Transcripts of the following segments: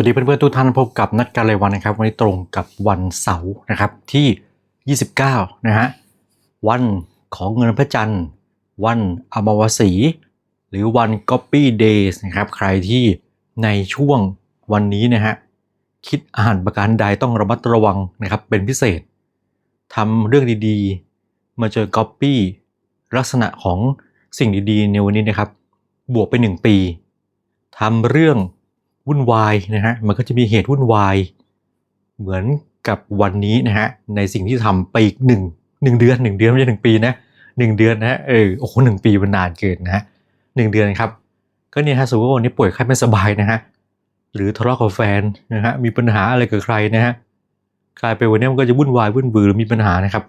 สวัสดีเพื่อนๆทุกท่านพบกับนัดการรายวันนะครับ วันนี้ตรงกับวันเสาร์นะครับที่ 29 นะฮะวันของเงินพระจันทร์ วันอมวสี หรือวัน Copy Days นะครับ ใครที่ในช่วงวันนี้นะฮะคิดอ่านประการใดต้องระมัดระวังนะครับเป็นพิเศษทำเรื่องดีๆ มาเจอ Copy ลักษณะของสิ่งดีๆ ในวันนี้นะครับ บวกไป 1 ปีทำเรื่อง วุ่นวายนะฮะมันก็จะมีเหตุวุ่นวาย เหมือนกับวันนี้นะฮะในสิ่งที่ทำไปอีกหนึ่งหนึ่งเดือนหนึ่งเดือนไม่ใช่หนึ่งปีนะหนึ่งเดือนนะฮะเออโอ้โหหนึ่งปีมันนานเกินนะฮะหนึ่งเดือนครับ ก็เนี่ยฮะสมมติว่าวันนี้ป่วยไข้ไม่สบายนะฮะหรือทะเลาะกับแฟนนะฮะมีปัญหาอะไรกับใครนะฮะกลายไปวันนี้มันก็จะวุ่นวายวุ่นวือหรือมีปัญหานะครับ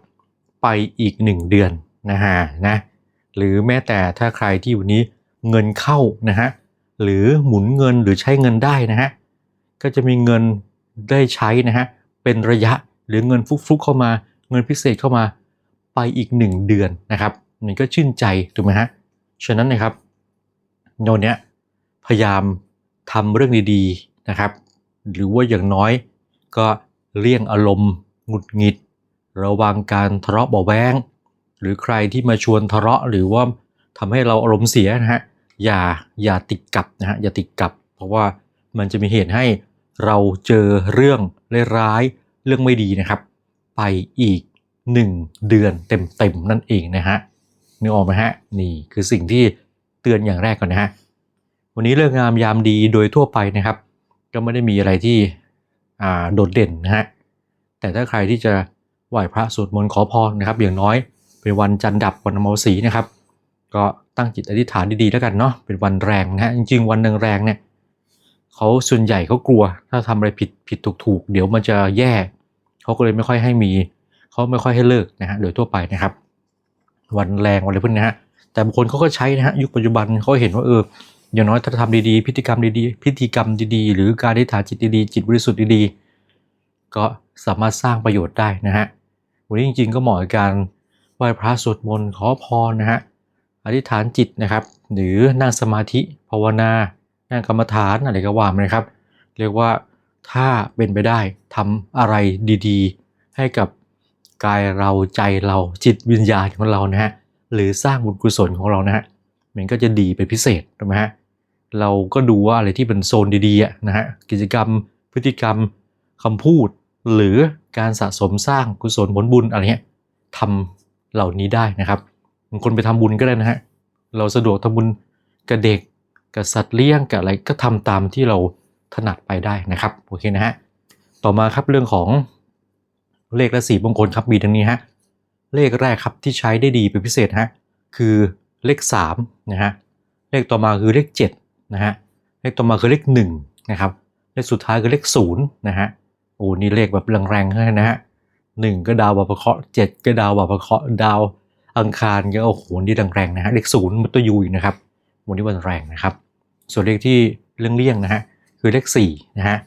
ไปอีกหนึ่งเดือนนะฮะนะหรือแม้แต่ถ้าใครที่วันนี้เงินเข้านะฮะ หรือหมุนเงินหรือใช้เงินได้นะฮะก็จะมีเงินได้ใช้นะฮะเป็นระยะหรือเงินฟุกๆเข้ามา เงินพิเศษเข้ามาไปอีก 1 เดือนนะครับมันก็ชื่นใจถูกไหมฮะฉะนั้นนะครับโนเนี้ยพยายามทำเรื่องดีๆนะครับ หรือว่าอย่างน้อยก็เลี่ยงอารมณ์หงุดหงิด ระวังการทะเลาะเบาแวงหรือใครที่มาชวนทะเลาะหรือว่าทำให้เราอารมณ์เสียนะฮะ อย่าอย่าติดกับนะฮะอย่าติดกับ เพราะว่ามันจะมีเหตุให้เราเจอเรื่องร้ายเรื่องไม่ดีนะครับ ไปอีก 1 เดือนเต็มๆนั่นเองนะฮะนึกออกไหมฮะนี่คือสิ่งที่เตือนอย่างแรกก่อนนะฮะวันนี้เรื่องงามยามดีโดยทั่วไปนะครับ ก็ไม่ได้มีอะไรที่โดดเด่นนะฮะแต่ถ้าใครที่จะไหว้พระสวดมนต์ขอพรนะครับ อย่างน้อยเป็นวันจันทร์ดับวันอมสีนะครับ ก็ตั้งจิตอธิษฐานดีๆแล้วกันเนาะเป็นวันแรงนะฮะจริง ๆ วันหนึ่งแรงเนี่ยเขาส่วนใหญ่เขากลัว ถ้าทำอะไรผิดผิดถูกถูกๆ เดี๋ยวมันจะแย่เขาก็เลยไม่ค่อยให้มีเขาไม่ค่อยให้เลิกนะฮะโดยทั่วไปนะครับ วันแรงวันอะไรพวกนี้นะฮะแต่บางคนเขาก็ใช้นะฮะยุคปัจจุบันเขาเห็นว่าเอออย่างน้อยถ้าทำดีๆพิธีกรรมดีๆพิธีกรรมดีๆ หรือการอธิษฐานจิตดีๆ จิตบริสุทธิ์ดีๆ ก็สามารถสร้างประโยชน์ได้นะฮะ วันนี้จริงๆ ก็เหมาะกับการไหว้พระสวดมนต์ขอพรนะฮะ อธิษฐานจิตนะครับ หรือนั่งสมาธิภาวนา นั่งกรรมฐานอะไรก็ว่ามานนะครับ เรียกว่าถ้าเป็นไปได้ทำอะไรดีๆ ให้กับกายเราใจเราจิตวิญญาณของเรานะฮะหรือสร้างบุญกุศลของเรานะฮะมันก็จะดีเป็นพิเศษถูกไหมฮะเราก็ดูว่าอะไรที่เป็นโซนดีๆนะฮะกิจกรรมพฤติกรรมคำพูด หรือการสะสมสร้างกุศลผลบุญอะไรเงี้ยทำเหล่านี้ได้นะครับ บางคนไปทำบุญก็ได้นะฮะ เราสะดวกทำบุญกับเด็กกับสัตว์เลี้ยงกับอะไรก็ทำตามที่เราถนัดไปได้นะครับโอเคนะฮะต่อมาครับเรื่องของเลขและสีมงคลครับมีดังนี้ฮะเลขแรกครับที่ใช้ได้ดีเป็นพิเศษฮะคือเลข3นะฮะเลขต่อมาคือเลข7นะฮะเลขต่อมาคือเลข1นะครับเลขสุดท้ายคือเลข0นะฮะโอ้นี่เลขแบบแรงๆเลยนะฮะหนึ่งก็ดาวบาปะเคราะห์เจ็ดก็ดาวบาปะเคราะห์ดาว อังคารก็โอ้โหนี่แรงๆนะฮะเลขศูนย์มันตัวยูอีกนะครับวันนี้วันแรงนะครับ ส่วนเลขที่เลี่ยงๆนะฮะคือเลขสี่นะฮะ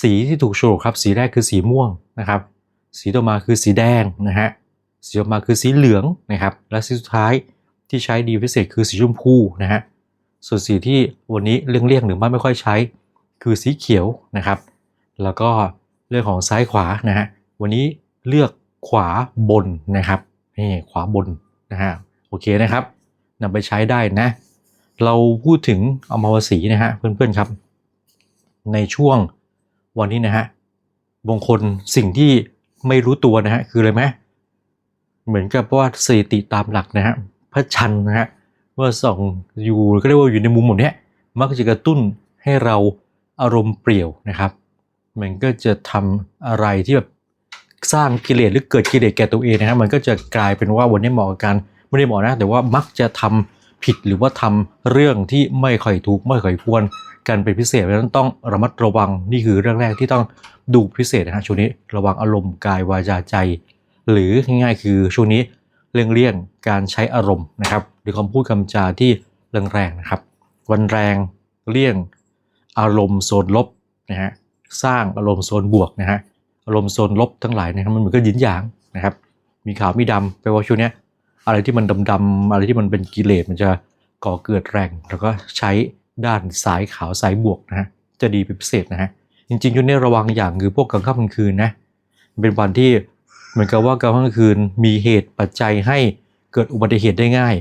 สีที่ถูกโชว์ครับสีแรกคือสีม่วงนะครับสีต่อมาคือสีแดงนะฮะสีต่อมาคือสีเหลืองนะครับและสีสุดท้ายที่ใช้ดีพิเศษคือสีชมพูนะฮะส่วนสีที่วันนี้เลี่ยงๆหรือไม่ไม่ค่อยใช้คือสีเขียวนะครับ แล้วก็เรื่องของซ้ายขวานะฮะวันนี้เลือกขวาบนนะครับ นี่ขวาบนนะฮะโอเคนะครับนำไปใช้ได้นะ เราพูดถึงอมาวสีนะฮะเพื่อนๆครับ ในช่วงวันนี้นะฮะบางคนสิ่งที่ไม่รู้ตัวนะฮะคืออะไรไหมเหมือนกับว่าสถิติตามหลักนะฮะพระชันนะฮะว่าส่องอยู่ก็เรียกว่าอยู่ในมุมหมดเนี้ยมักจะกระตุ้นให้เราอารมณ์เปรี่ยวนะครับ มันก็จะทำอะไรที่แบบ สร้างกิเลสหรือเกิดกิเลสแก่ตัวเองนะครับมันก็จะกลายเป็นว่าวันนี้เหมาะกับการไม่ได้เหมาะนะ แต่ว่ามักจะทำผิดหรือว่าทำเรื่องที่ไม่ค่อยถูกไม่ค่อยควรกันเป็นพิเศษเพราะฉะนั้นต้องระมัดระวังนี่คือเรื่องแรกที่ต้องดูพิเศษนะฮะช่วงนี้ระวังอารมณ์กายวาจาใจ หรือง่ายๆคือช่วงนี้เลี่ยงเลี่ยงการใช้อารมณ์นะครับ หรือคำพูดคำจาที่แรงๆนะครับ วันแรงเลี่ยงอารมณ์โซนลบนะฮะสร้างอารมณ์โซนบวกนะฮะ อารมณ์โซนลบทั้งหลายนะครับมันเหมือนกับยินหยางนะครับ มีขาวมีดำแปว่าช่วงนี้อะไรที่มันดำๆอะไรที่มันเป็นกิเลสมันจะก่อเกิดแรง แล้วก็ใช้ด้านสายขาวสายบวกนะฮะจะดีเป็นพิเศษนะฮะจริงๆช่วงนี้ระวังอย่างคือพวกกลางค่ำกลางคืนนะเป็นวันที่เหมือนกับว่ากลางค่ำกลางคืนมีเหตุปัจจัยให้เกิดอุบัติเหตุได้ง่าย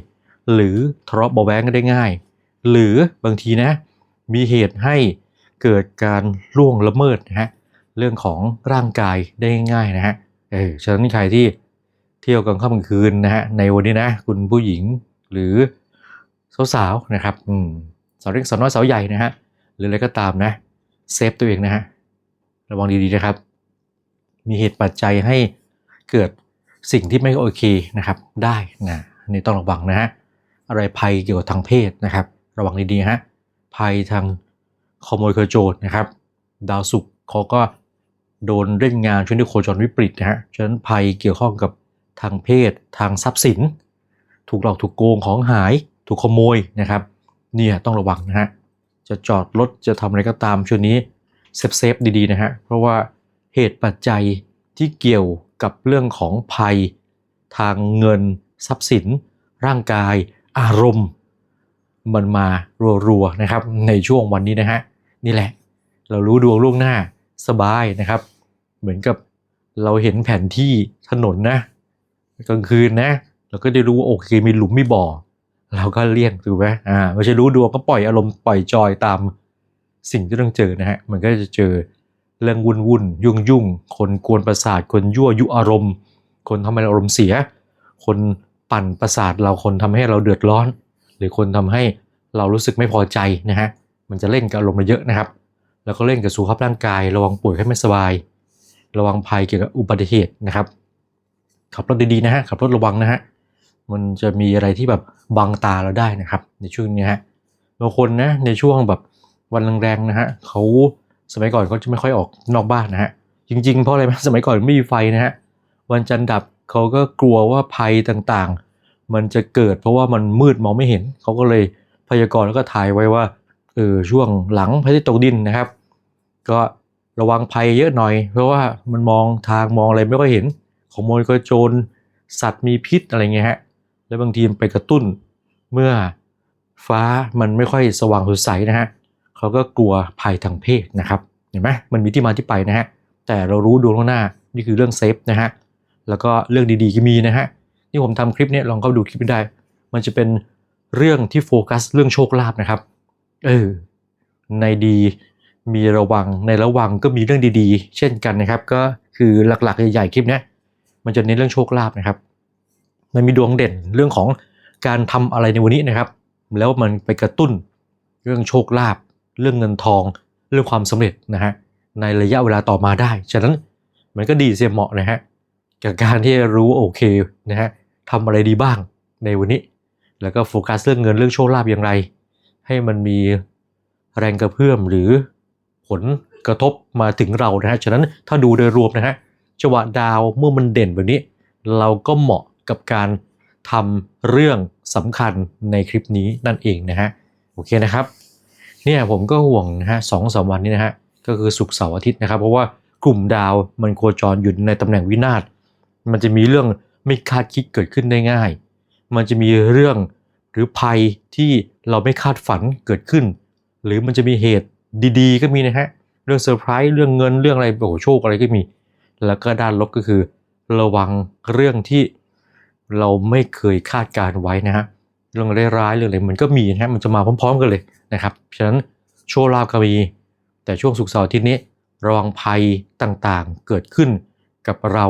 หรือทะเลาะเบาแว้งกันได้ง่าย หรือบางทีนะมีเหตุให้เกิดการล่วงละเมิดนะฮะ เรื่องของร่างกายได้ง่ายนะฮะเออฉะนั้นใครที่เที่ยวกลางค่ำกลางคืนนะฮะในวันนี้นะคุณผู้หญิงหรือสาวๆนะครับอืมสาวเล็กสาวน้อยสาวใหญ่นะฮะหรืออะไรก็ตามนะเซฟตัวเองนะฮะระวังดีๆนะครับ มีเหตุปัจจัยให้เกิดสิ่งที่ไม่โอเคนะครับได้นะอันนี่ต้องระวังนะฮะอะไรภัยเกี่ยวกับทางเพศนะครับ ระวังดีๆฮะภัยทางขโมยขโจรนะครับ ดาวศุกร์เขาก็ โดนเล่นงานช่วงที่โคจรวิปริตนะฮะ ฉะนั้นภัยเกี่ยวข้องกับทางเพศ ทางทรัพย์สิน ถูกหลอกถูกโกงของหาย ถูกขโมยนะครับ เนี่ยต้องระวังนะฮะ จะจอดรถจะทำอะไรก็ตามช่วงนี้เซฟเซฟดีๆนะฮะ เพราะว่าเหตุปัจจัยที่เกี่ยวกับเรื่องของภัย ทางเงิน ทรัพย์สิน ร่างกาย อารมณ์ มันมารัวๆนะครับในช่วงวันนี้นะฮะนี่แหละ เรารู้ดวงล่วงหน้า สบายนะครับ เหมือนกับเราเห็นแผนที่ถนนนะกลางคืนนะ เราก็ได้รู้ว่าโอเคมีหลุมมีบ่อ เราก็เลี่ยงถูกไหมอ่าไม่ใช่รู้ดวงก็ปล่อยอารมณ์ปล่อยจอยตามสิ่งที่ต้องเจอนะฮะมันก็จะเจอเรื่องวุ่นวุ่นยุ่งยุ่งคนกวนประสาทคนยั่วยุอารมณ์ คนทำให้าอารมณ์เสีย คนปั่นประสาทเราคนทำให้เราเดือดร้อน หรือคนทำให้เรารู้สึกไม่พอใจนะฮะมันจะเล่นกับอารมณ์เราเยอะนะครับ แล้วก็เล่นกับสุขภาพร่างกาย ระวังป่วยให้ไม่สบาย ระวังภัยเกี่ยวกับอุบัติเหตุนะครับ ขับรถดีๆนะฮะขับรถระวังนะฮะมันจะมีอะไรที่แบบบังตาเราได้นะครับ ในช่วงนี้ฮะบางคนนะในช่วงแบบวันแรงๆนะฮะเขาสมัยก่อนเขาจะไม่ค่อยออกนอกบ้านนะฮะจริง ๆ เพราะอะไรไหมสมัยก่อนไม่มีไฟนะฮะวันจันทร์ดับเขาก็กลัวว่าภัยต่างๆ มันจะเกิดเพราะว่ามันมืดมองไม่เห็น เขาก็เลยพยากรณ์แล้วก็ถ่ายไว้ว่า เออช่วงหลังพระอาทิตย์ตกดินนะครับ ก็ระวังภัยเยอะหน่อย เพราะว่ามันมองทางมองอะไรไม่ค่อยเห็นขโมยก็โจรสัตว์มีพิษอะไรเงี้ยฮะแล้วบางทีมันไปกระตุ้นเมื่อฟ้ามันไม่ค่อยสว่างสดใสนะฮะเขาก็กลัวภัยทางเพศนะครับเห็นไหมมันมีที่มาที่ไปนะฮะแต่เรารู้ดวงล่วงหน้านี่คือเรื่องเซฟนะฮะแล้วก็เรื่องดีๆก็มีนะฮะที่ผมทำคลิปเนี้ยลองเข้าดูคลิปได้ มันจะเป็นเรื่องที่โฟกัสเรื่องโชคลาภนะครับ เออในดีมีระวังในระวังก็มีเรื่องดีๆ เช่นกันนะครับ ก็คือหลักๆใหญ่ๆคลิปนี้มันจะเน้นเรื่องโชคลาภนะครับ มันมีดวงเด่นเรื่องของการทำอะไรในวันนี้นะครับ แล้วมันไปกระตุ้นเรื่องโชคลาภเรื่องเงินทอง เรื่องความสำเร็จนะฮะในระยะเวลาต่อมาได้ ฉะนั้นมันก็ดีเสียเหมาะนะฮะกับการที่รู้โอเคนะฮะทำอะไรดีบ้างในวันนี้ แล้วก็โฟกัสเรื่องเงินเรื่องโชคลาภอย่างไร ให้มันมีแรงกระเพื่อมหรือผลกระทบมาถึงเรานะฮะ ฉะนั้นถ้าดูโดยรวมนะฮะจังหวะดาวเมื่อมันเด่นแบบนี้ เราก็เหมาะกับการทำเรื่องสำคัญในคลิปนี้นั่นเองนะฮะ โอเคนะครับ เนี่ยผมก็ห่วงนะฮะสองสามวันนี้นะฮะ ก็คือศุกร์เสาร์อาทิตย์นะครับ เพราะว่ากลุ่มดาวมันโคจรอยู่ในตำแหน่งวินาศ มันจะมีเรื่องไม่คาดคิดเกิดขึ้นได้ง่าย มันจะมีเรื่อง รือภัยที่เราไม่คาดฝันเกิดขึ้น หรือมันจะมีเหตุดีๆ ก็มีนะฮะเรื่องเซอร์ไพรส์เรื่องเงินเรื่องอะไรโอ้โหโชคอะไรก็มี แล้วก็ด้านลบก็คือ ระวังเรื่องที่เราไม่เคยคาดการไว้นะฮะเรื่องร้ายๆเรื่องอะไรมันก็มีนะฮะมันจะมาพร้อม ๆ กันเลยนะครับฉะนั้นโชคลาภก็มี แต่ช่วงสุกเสาร์ทิตย์นี้ระวังภัยต่างๆเกิดขึ้นกับเรา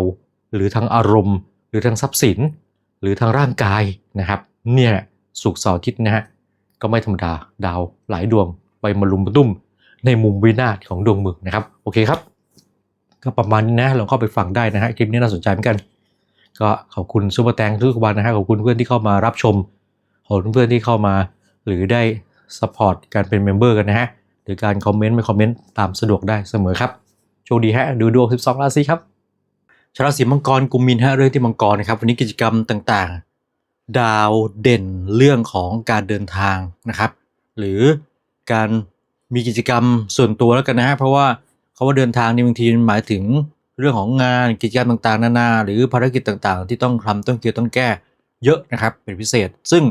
หรือทางอารมณ์ หรือทางทรัพย์สิน หรือทางร่างกายนะครับ เนี่ย สุกเสาร์อาทิตย์นะฮะก็ไม่ธรรมดาดาวหลายดวงไปมาลุมมาตุ้มในมุมวินาศของดวงเมืองนะครับโอเคครับ ก็ประมาณนี้นะลองเข้าไปฟังได้นะฮะคลิปนี้น่าสนใจเหมือนกัน ก็ขอบคุณซูเปอร์แตงทุกวันนะฮะขอบคุณเพื่อนที่เข้ามารับชมขอบคุณเพื่อนที่เข้ามา หรือได้สปอร์ตการเป็นเมมเบอร์กันนะฮะหรือการคอมเมนต์ไม่คอมเมนต์ตามสะดวกได้เสมอครับโชคดีฮะดูดวง 12 ราศีครับชาวราศีมังกรกุมมินฮะเรื่องที่มังกรนะครับวันนี้กิจกรรมต่างๆ ดาวเด่นเรื่องของการเดินทางนะครับ หรือการมีกิจกรรมส่วนตัวแล้วกันนะฮะเพราะว่าเขาว่าเดินทางนี่บางทีมันหมายถึงเรื่องของงานกิจกรรมต่างๆ นานา หรือภารกิจต่างๆ ที่ต้องทำต้องเกี่ยวต้องแก้เยอะนะครับเป็นพิเศษ ซึ่ง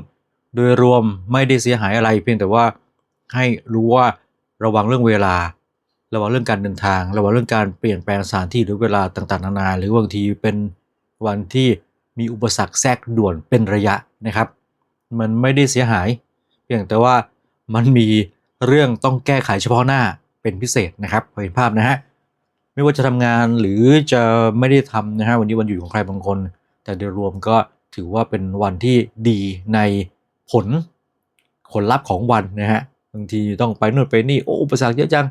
โดยรวมไม่ได้เสียหายอะไร เพียงแต่ว่าให้รู้ว่าระวังเรื่องเวลา ระวังเรื่องการเดินทาง ระวังเรื่องการเปลี่ยนแปลงสถานที่หรือเวลาต่างๆ นานา หรือบางทีเป็นวันที่ มีอุปสรรคแทรกด่วนเป็นระยะนะครับ มันไม่ได้เสียหาย เพียงแต่ว่ามันมีเรื่องต้องแก้ไขเฉพาะหน้าเป็นพิเศษนะครับพอเห็นภาพนะฮะไม่ว่าจะทำงานหรือจะไม่ได้ทำนะฮะวันนี้วันหยุดของใครบางคน แต่โดยรวมก็ถือว่าเป็นวันที่ดีในผลผลลัพธ์ของวันนะฮะบางทีต้องไปนู่นไปนี่โอ้อุปสรรคเยอะจัง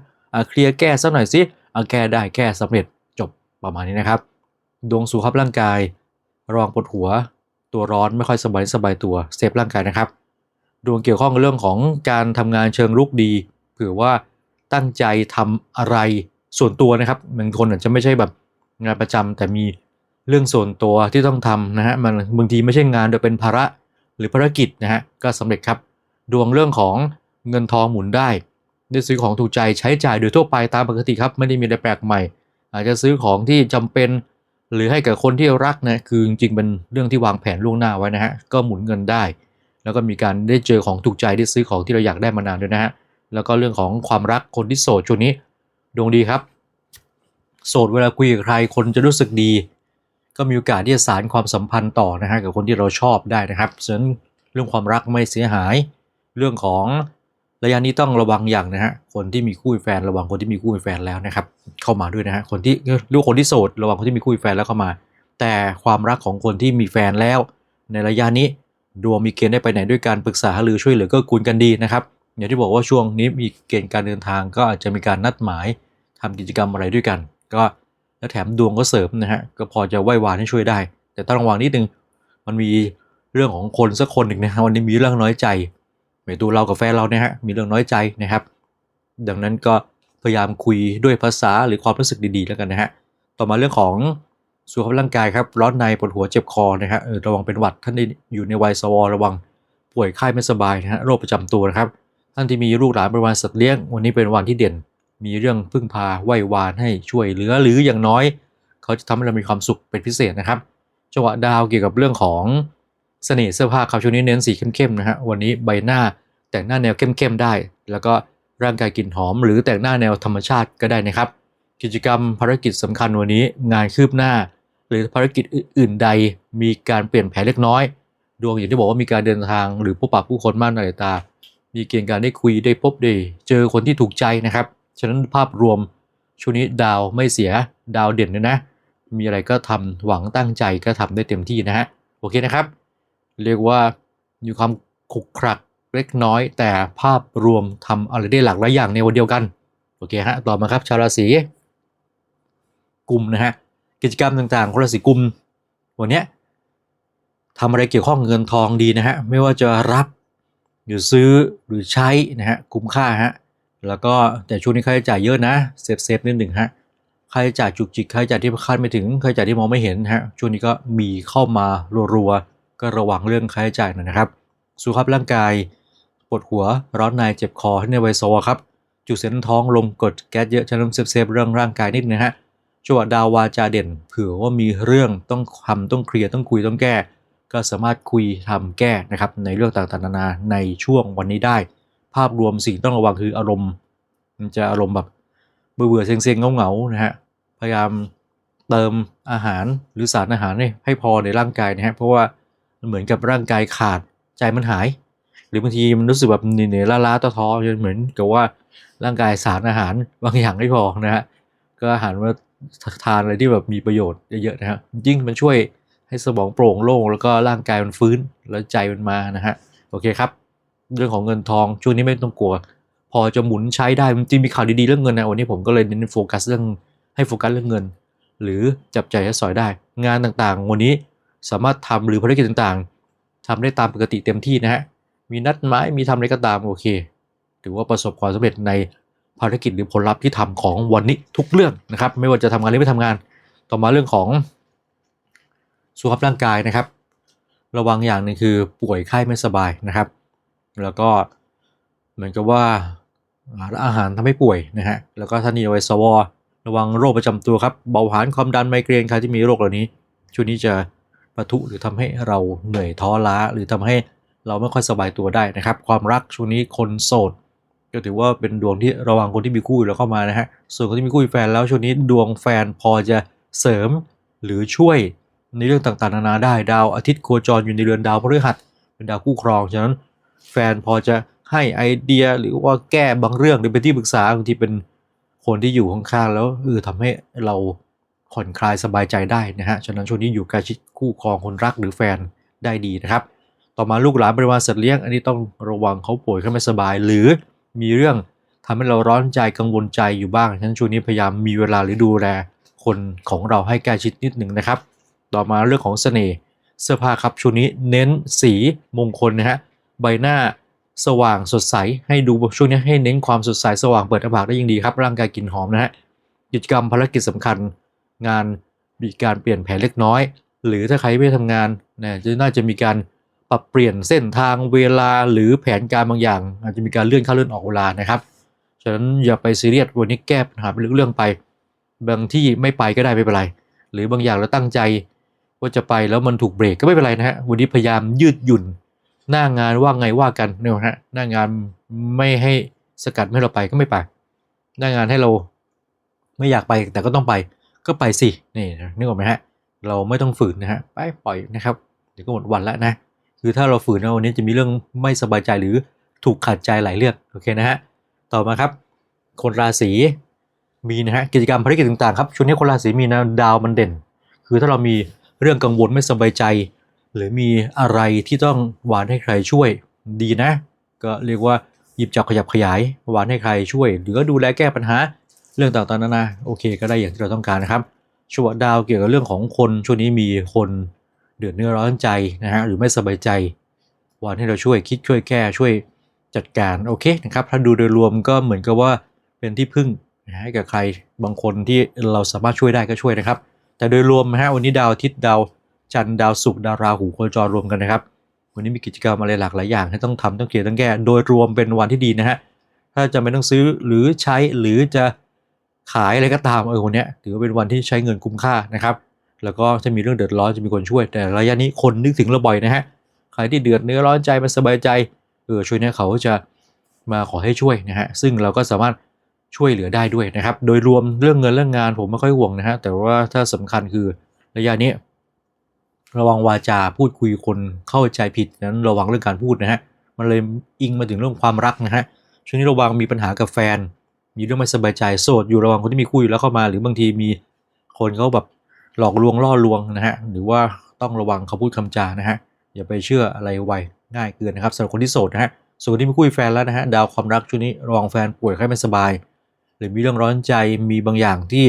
เคลียร์แก้สักหน่อยสิเอะแก้ได้แก้สำเร็จจบประมาณนี้นะครับ ดวงสุขภาพร่างกาย ระวังปวดหัว ตัวร้อนไม่ค่อยสบายสบายตัวเซฟร่างกายนะครับ ดวงเกี่ยวข้องกับเรื่องของการทำงานเชิงรุกดีเผื่อว่าตั้งใจทำอะไรส่วนตัวนะครับบางคนอาจจะไม่ใช่แบบงานประจำแต่มีเรื่องส่วนตัวที่ต้องทำนะฮะมันบางทีไม่ใช่งานโดยเป็นภาระหรือภารกิจนะฮะก็สำเร็จครับ ดวงเรื่องของเงินทองหมุนได้ ได้ซื้อของถูกใจใช้จ่ายโดยทั่วไปตามปกติครับ ไม่ได้มีอะไรแปลกใหม่ อาจจะซื้อของที่จำเป็น หรือให้กับคนที่รักนะคือจริงๆเป็นเรื่องที่วางแผนล่วงหน้าไว้นะฮะก็หมุนเงินได้ แล้วก็มีการได้เจอของถูกใจได้ซื้อของที่เราอยากได้มานานด้วยนะฮะแล้วก็เรื่องของความรักคนที่โสดช่วงนี้ดวงดีครับ โสดเวลาคุยกับใครคนจะรู้สึกดี ก็มีโอกาสที่จะสานความสัมพันธ์ต่อนะฮะกับคนที่เราชอบได้นะครับฉะนั้นเรื่องความรักไม่เสียหาย เรื่องของ ระยะนี้ต้องระวังอย่างนะฮะคนที่มีคู่มีแฟนระวังคนที่มีคู่มีแฟนแล้วนะครับ เข้ามาด้วยนะฮะคนที่ลูกคนที่โสดระวังคนที่มีคู่มีแฟนแล้วเข้ามา แต่ความรักของคนที่มีแฟนแล้ว ในระยะนี้ดวงมีเกณฑ์ได้ไปไหนด้วยการปรึกษาหรือช่วยเหลือก็กูลกันดีนะครับอย่างที่บอกว่าช่วงนี้มีเกณฑ์การเดินทางก็อาจจะมีการนัดหมายทำกิจกรรมอะไรด้วยกัน ก็แล้วแถมดวงก็เสริมนะฮะก็พอจะไหว้วานให้ช่วยได้ แต่ต้องระวังนิดนึงมันมีเรื่องของคนสักคนหนึ่งนะฮะวันนี้มีเรื่องน้อยใจ หมายตัวเรากับแฟนเราเนี่ยฮะมีเรื่องน้อยใจนะครับ ดังนั้นก็พยายามคุยด้วยภาษาหรือความรู้สึกดีๆแล้วกันนะฮะต่อมาเรื่องของสุขภาพร่างกายครับร้อนในปวดหัวเจ็บคอนะฮะระวังเป็นหวัดท่านที่อยู่ในวัยสวระวังป่วยไข้ไม่สบายนะฮะโรคประจำตัวนะครับท่านที่มีลูกหลานเป็นวันสัตว์เลี้ยงวันนี้เป็นวันที่เด่น มีเรื่องพึ่งพาไหว้วานให้ช่วยเหลือหรืออย่างน้อย เขาจะทำให้เรามีความสุขเป็นพิเศษนะครับจังหวะดาวเกี่ยวกับเรื่องของ เสน่ห์เสื้อผ้าครับช่วงนี้เน้นสีเข้มๆนะฮะวันนี้ใบหน้าแต่งหน้าแนวเข้มๆได้ แล้วก็ร่างกายกลิ่นหอม หรือแต่งหน้าแนวธรรมชาติก็ได้นะครับ กิจกรรมภารกิจสำคัญวันนี้งานคืบหน้า หรือภารกิจอื่น ๆ ใดมีการเปลี่ยนแผนเล็กน้อย ดวงอย่างที่บอกว่ามีการเดินทาง หรือพบปะผู้คนมากหน้าหลายตา มีเกณฑ์การได้คุยได้พบได้เจอคนที่ถูกใจนะครับฉะนั้นภาพรวมช่วงนี้ดาวไม่เสียดาวเด่นเลยนะ มีอะไรก็ทำหวังตั้งใจก็ทำได้เต็มที่นะฮะโอเคนะครับ เรียกว่ามีความขุกขรักเล็กน้อย แต่ภาพรวมทำอะไรได้หลากหลายอย่างในวันเดียวกัน โอเคฮะ ต่อมาครับ ชาวราศีกุมนะฮะ กิจกรรมต่างๆของราศีกุมวันเนี้ยทำอะไรเกี่ยวข้องเงินทองดีนะฮะ ไม่ว่าจะรับหรือซื้อหรือใช้นะฮะ คุ้มค่าฮะ แล้วก็แต่ช่วงนี้ค่าใช้จ่ายเยอะนะ เซฟเซฟนิดหนึ่งฮะ ค่าใช้จ่ายจุกจิก ค่าใช้จ่ายที่คาดไม่ถึง ค่าใช้จ่ายที่มองไม่เห็นฮะ ช่วงนี้ก็มีเข้ามารัวๆ ก็ระวังเรื่องค่าใช้จ่ายหน่อยนะครับ สุขภาพร่างกาย ปวดหัว ร้อนใน เจ็บคอให้ในไวโซครับ จุกเส้นท้อง ลมกดแก๊สเยอะฉะนั้นเซฟเซฟเรื่องร่างกายนิดนะฮะจังหวะดาววาจาเด่น เผื่อว่ามีเรื่องต้องทำต้องเคลียร์ต้องคุยต้องแก้ ก็สามารถคุยทำแก้นะครับในเรื่องต่างๆนานาในช่วงวันนี้ได้ ภาพรวมสิ่งต้องระวังคืออารมณ์ มันจะอารมณ์แบบเบื่อๆเซ็งๆเงานะฮะพยายามเติมอาหารหรือสารอาหารให้พอในร่างกายนะฮะเพราะว่า เหมือนกับร่างกายขาดใจมันหาย หรือบางทีมันรู้สึกแบบเหนื่อยๆล้าๆท้อๆจนเหมือนกับว่าร่างกายสารอาหารบางอย่างไม่พอนะฮะก็อาหารว่าทานอะไรที่แบบมีประโยชน์เยอะๆนะฮะยิ่งมันช่วยให้สมองโปร่งโล่งแล้วก็ร่างกายมันฟื้นแล้วใจมันมานะฮะโอเคครับ เรื่องของเงินทองช่วงนี้ไม่ต้องกลัว พอจะหมุนใช้ได้จริงมีข่าวดีๆเรื่องเงินนะวันนี้ผมก็เลยเน้นโฟกัสเรื่องให้โฟกัสเรื่องเงิน หรือจับใจใช้สอยได้ งานต่างๆ วันนี้ สามารถทำหรือภารกิจต่างๆทำได้ตามปกติเต็มที่นะฮะ มีนัดหมายมีทำอะไรก็ตามโอเค ถือว่าประสบความสำเร็จในภารกิจหรือผลลัพธ์ที่ทำของวันนี้ทุกเรื่องนะครับ ไม่ว่าจะทำงานหรือไม่ทำงาน ต่อมาเรื่องของสุขภาพร่างกายนะครับ ระวังอย่างหนึ่งคือป่วยไข้ไม่สบายนะครับ แล้วก็เหมือนกับว่าอาหารทำให้ป่วยนะฮะ แล้วก็ท่านีไวสวระวังโรคประจำตัวครับ เบาหวานความดันไมเกรนใครที่มีโรคเหล่านี้ช่วงนี้จะ ปะทุหรือทำให้เราเหนื่อยท้อล้า หรือทำให้เราไม่ค่อยสบายตัวได้นะครับ ความรักช่วงนี้คนโสดก็ถือว่าเป็นดวงที่ระวังคนที่มีคู่อยู่แล้วเข้ามานะฮะส่วนคนที่มีคู่มีแฟนแล้วช่วงนี้ดวงแฟนพอจะเสริมหรือช่วยในเรื่องต่างๆนานาได้ดาวอาทิตย์โคจรอยู่ในเรือนดาวพฤหัสเป็นดาวคู่ครองฉะนั้น แฟนพอจะให้ไอเดียหรือว่าแก้บางเรื่องหรือเป็นที่ปรึกษาบางทีเป็นคนที่อยู่ข้างๆแล้วเออทำให้เรา ผ่อนคลายสบายใจได้นะฮะ ฉะนั้นช่วงนี้อยู่ใกล้ชิดคู่ครองคนรักหรือแฟนได้ดีนะครับ ต่อมาลูกหลานบริวารสัตว์เลี้ยง อันนี้ต้องระวังเขาป่วยเขาไม่สบาย หรือมีเรื่องทำให้เราร้อนใจกังวลใจอยู่บ้าง ฉะนั้นช่วงนี้พยายามมีเวลาหรือดูแลคนของเราให้ใกล้ชิดนิดหนึ่งนะครับ ต่อมาเรื่องของเสน่ห์เสื้อผ้าครับช่วงนี้เน้นสีมงคลนะฮะ ใบหน้าสว่างสดใส ให้ดูช่วงนี้ให้เน้นความสดใสสว่างเปิดหน้าผากได้ยิ่งดีครับ ร่างกายกลิ่นหอมนะฮะ กิจกรรมภารกิจสำคัญ งานมีการเปลี่ยนแผนเล็กน้อย หรือถ้าใครไม่ทำงานนะจะน่าจะมีการปรับเปลี่ยนเส้นทางเวลาหรือแผนการบางอย่าง อาจจะมีการเลื่อนเข้าเลื่อนออกเวลานะครับฉะนั้นอย่าไปซีเรียสวันนี้แก้ปัญหาเป็นเรื่องไป บางที่ไม่ไปก็ได้ไม่เป็นไร หรือบางอย่างเราตั้งใจว่าจะไปแล้วมันถูกเบรกก็ไม่เป็นไรนะฮะวันนี้พยายามยืดหยุ่น หน้างานว่าไงว่ากันเนี่ยฮะหน้างานไม่ให้สกัดไม่ให้เราไปก็ไม่ไป หน้างานให้เราไม่อยากไปแต่ก็ต้องไป ก็ไปสินี่นึกออกไหมฮะเราไม่ต้องฝืนนะฮะไปปล่อยนะครับเดี๋ยวก็หมดวันแล้วนะคือถ้าเราฝืนนะวันนี้จะมีเรื่องไม่สบายใจหรือถูกขัดใจหลายเรื่องโอเคนะฮะต่อมาครับ คนราศีมีนะฮะกิจกรรมภารกิจต่างๆครับช่วงนี้คนราศีมีนะดาวมันเด่น คือถ้าเรามีเรื่องกังวลไม่สบายใจ หรือมีอะไรที่ต้องหวานให้ใครช่วยดีนะ ก็เรียกว่าหยิบจับขยับขยายหวานให้ใครช่วย หรือก็ดูแลแก้ปัญหา เรื่องต่างๆนานาโอเค ก็ได้อย่างที่เราต้องการนะครับช่วดาวเกี่ยวกับเรื่องของคนช่วงนี้มีคนเดือดเนื้อร้อนใจนะฮะหรือไม่สบายใจวานให้เราช่วยคิดช่วยแก้ช่วยจัดการโอเคนะครับถ้าดูโดยรวมก็เหมือนกับว่าเป็นที่พึ่งนะให้กับใครบางคนที่เราสามารถช่วยได้ก็ช่วยนะครับ แต่โดยรวมนะฮะวันนี้ดาวอาทิตย์ดาวจันทร์ดาวศุกร์ดาวราหูโคจรรวมกันนะครับ วันนี้มีกิจกรรมอะไรหลากหลายอย่างให้ต้องทำต้องเกียร์ต้องแก้ โดยรวมเป็นวันที่ดีนะฮะถ้าจะไม่ต้องซื้อหรือใช้หรือจะ ขายอะไรก็ตามเออวันเนี้ยถือว่าเป็นวันที่ใช้เงินคุ้มค่านะครับแล้วก็จะมีเรื่องเดือดร้อนจะมีคนช่วย แต่ระยะนี้คนนึกถึงเราบ่อยนะฮะใครที่เดือดเนื้อร้อนใจไมันสบายใจเออช่วยเนี่ยเขาจะมาขอให้ช่วยนะฮะซึ่งเราก็สามารถช่วยเหลือได้ด้วยนะครับ โดยรวมเรื่องเงินเรื่องงานผมไม่ค่อยห่วงนะฮะแต่ว่าถ้าสำคัญคือระยะนี้ระวังวาจาพูดคุยคนเข้าใจผิดนั้นระวังเรื่องการพูดนะฮะมันเลยอิงมาถึงเรื่องความรักนะฮะช่วงนี้ระวังมีปัญหากับแฟน มีเรื่องไม่สบายใจโสดอยู่ระวังคนที่มีคู่อยู่แล้วเข้ามา หรือบางทีมีคนเขาแบบหลอกลวงล่อลวงนะฮะหรือว่าต้องระวังคำพูดคำจานะฮะอย่าไปเชื่ออะไรไวง่ายเกินนะครับสำหรับคนที่โสดนะฮะส่วนคนที่มีคู่แฟนแล้วนะฮะดาวความรักช่วงนี้ระวังแฟนป่วยไข้ไม่สบาย หรือมีเรื่องร้อนใจมีบางอย่างที่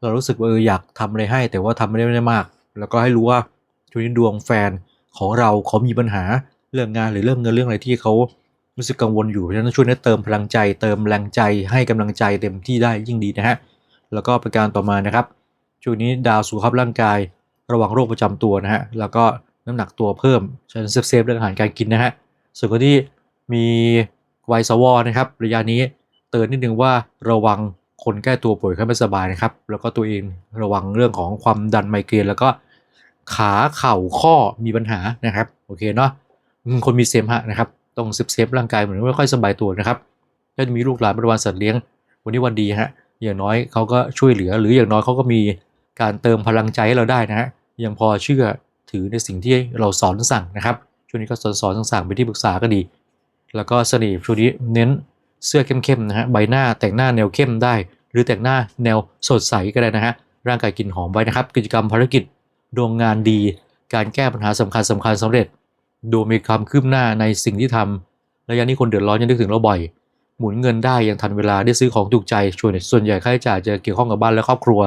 เรารู้สึกว่าเอออยากทำอะไรให้ แต่ว่าทำไม่ได้ไม่ได้มาก แล้วก็ให้รู้ว่าช่วงนี้ดวงแฟนของเราเขามีปัญหาเรื่องงานหรือเรื่องเงินเรื่องอะไรที่เขา รู้สึกกังวลอยู่เพราะฉะนั้นช่วยนี้เติมพลังใจ เติมแรงใจให้กำลังใจเต็มที่ได้ยิ่งดีนะฮะแล้วก็ประการต่อมานะครับช่วงนี้ดาวสุขภาพร่างกาย ระวังโรคประจำตัวนะฮะแล้วก็น้ำหนักตัวเพิ่มฉะนั้นเซฟเซฟเรื่องอาหารการกินนะฮะส่วนคนที่มีวัยสวอนะครับระยะนี้เตือนนิดนึงว่าระวังคนใกล้ตัวป่วยไข้ไม่สบายนะครับ แล้วก็ตัวเองระวังเรื่องของความดันไมเกรนแล้วก็ขาเข่าข้อมีปัญหานะครับ โอเคเนาะคนมีเสมหะนะครับ ต้องเซฟเซฟร่างกายเหมือนไม่ค่อยสบายตัวนะครับถ้าจะมีลูกหลานบริวารสัตว์เลี้ยง วันนี้วันดีฮะอย่างน้อยเขาก็ช่วยเหลือ หรืออย่างน้อยเขาก็มีการเติมพลังใจให้เราได้นะฮะยังพอเชื่อถือในสิ่งที่เราสอนสั่งนะครับช่วงนี้ก็สอนสอนสั่งไปที่ปรึกษาก็ดี แล้วก็เสน่ห์ช่วงนี้เน้นเสื้อเข้มๆนะฮะใบหน้าแต่งหน้าแนวเข้มได้ หรือแต่งหน้าแนวสดใสก็ได้นะฮะร่างกายกินหอมไว้นะครับ กิจกรรมภารกิจดวงงานดี การแก้ปัญหาสำคัญสำคัญสำเร็จ ดูมีความคืบหน้าในสิ่งที่ทำระยะนี้คนเดือดร้อนยังนึกถึงเราบ่อย หมุนเงินได้ยังทันเวลาได้ซื้อของถูกใจส่วนส่วนใหญ่ค่าใช้จ่ายจะเกี่ยวข้องกับบ้านและครอบครัว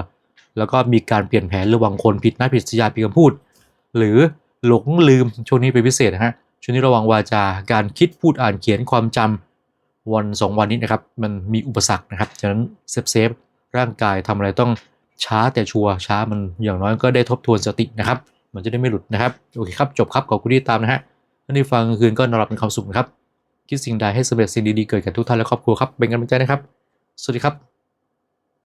แล้วก็มีการเปลี่ยนแผนระวังคนผิดนัดผิดสัญญาผิดคำพูด หรือหลงลืมช่วงนี้เป็นพิเศษนะฮะช่วงนี้ระวังวาจาการคิดพูดอ่านเขียนความจำวันสองวันนี้นะครับมันมีอุปสรรคนะครับฉะนั้นเซฟเซฟร่างกายทำอะไรต้องช้าแต่ชัวร์ช้ามันอย่างน้อยก็ได้ทบทวนสตินะครับ มันจะได้ไม่หลุดนะครับโอเคครับจบครับขอบคุณที่ตามนะฮะท่านที่ฟังกลางคืนก็นอนหลับเป็นความสุขนะครับคิดสิ่งใดให้สำเร็จสิ่งดีๆเกิดกับทุกท่านและครอบครัวครับเป็นกำลังใจนะครับ สวัสดีครับ